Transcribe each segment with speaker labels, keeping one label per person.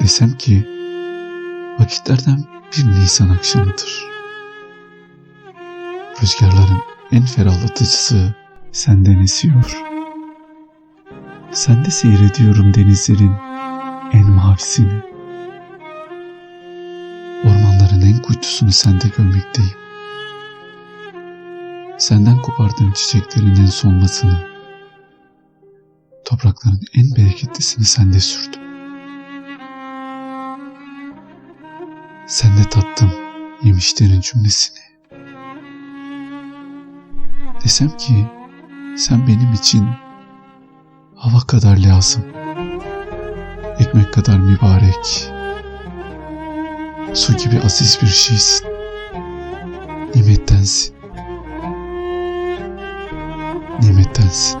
Speaker 1: Desem ki vakitlerden bir Nisan akşamıdır. Rüzgarların en ferahlatıcısı senden esiyor. Sende seyrediyorum denizlerin en mavisini. Ormanların en kuytusunu sende görmekteyim. Senden kopardığım çiçeklerin en solmasını, toprakların en bereketlisini sende sürdüm. Sende tattım yemişlerin cümlesini. Desem ki sen benim için hava kadar lazım, ekmek kadar mübarek, su gibi aziz bir şeysin, nimettensin, nimettensin.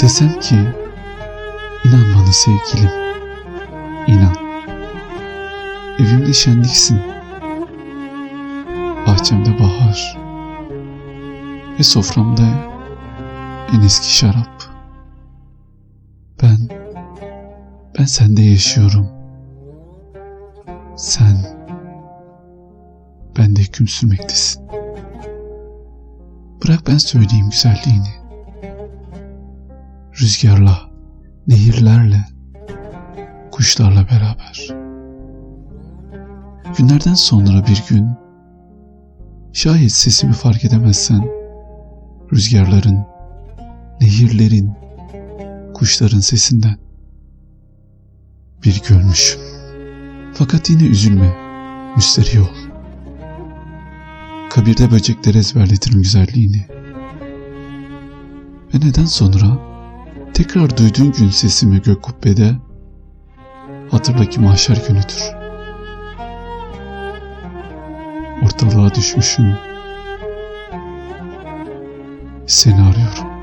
Speaker 1: Desem ki inan bana sevgilim, inan. Evimde şenliksin, bahçemde bahar ve soframda en eski şarap. Ben, ben sende yaşıyorum. Sen, bende hüküm sürmektesin. Bırak ben söyleyeyim güzelliğini. Rüzgarla, nehirlerle, kuşlarla beraber. Günlerden sonra bir gün, şayet sesimi fark edemezsen, rüzgarların, nehirlerin, kuşların sesinden bir görmüşüm. Fakat yine üzülme, müsterih ol. Kabirde böcekler ezberletirim güzelliğini. Ve neden sonra tekrar duyduğun gün sesimi gök kubbede hatırla mahşer günüdür. Ortalığa düşmüşüm. Seni arıyorum.